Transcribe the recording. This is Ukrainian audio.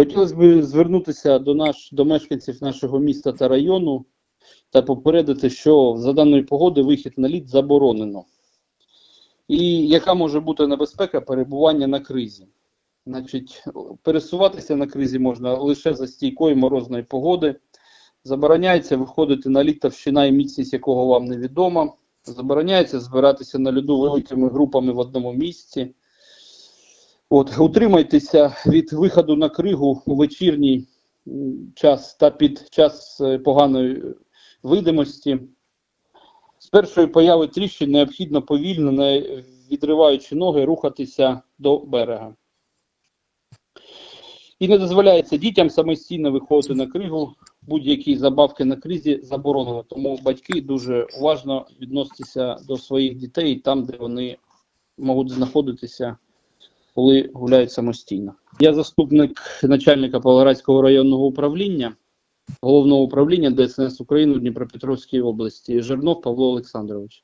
Хотілося б звернутися до, наш, до мешканців нашого міста та району та попередити, що за даної погоди вихід на лід заборонено. І яка може бути небезпека перебування на кризі? Значить, пересуватися на кризі можна лише за стійкої морозної погоди. Забороняється виходити на лід, товщина і міцність якого вам невідома. Забороняється збиратися на льоду великими групами в одному місці. От, утримайтеся від виходу на кригу у вечірній час та під час е, поганої видимості. З першої появи тріщин необхідно повільно, не відриваючи ноги, рухатися до берега. І не дозволяється дітям самостійно виходити на кригу. Будь-які забавки на кризі заборонено. Тому батьки дуже уважно відносяться до своїх дітей там, де вони можуть знаходитися, коли гуляють самостійно. Я заступник начальника Павлоградського районного управління, головного управління ДСНС України у Дніпропетровській області. Жернов Павло Олександрович.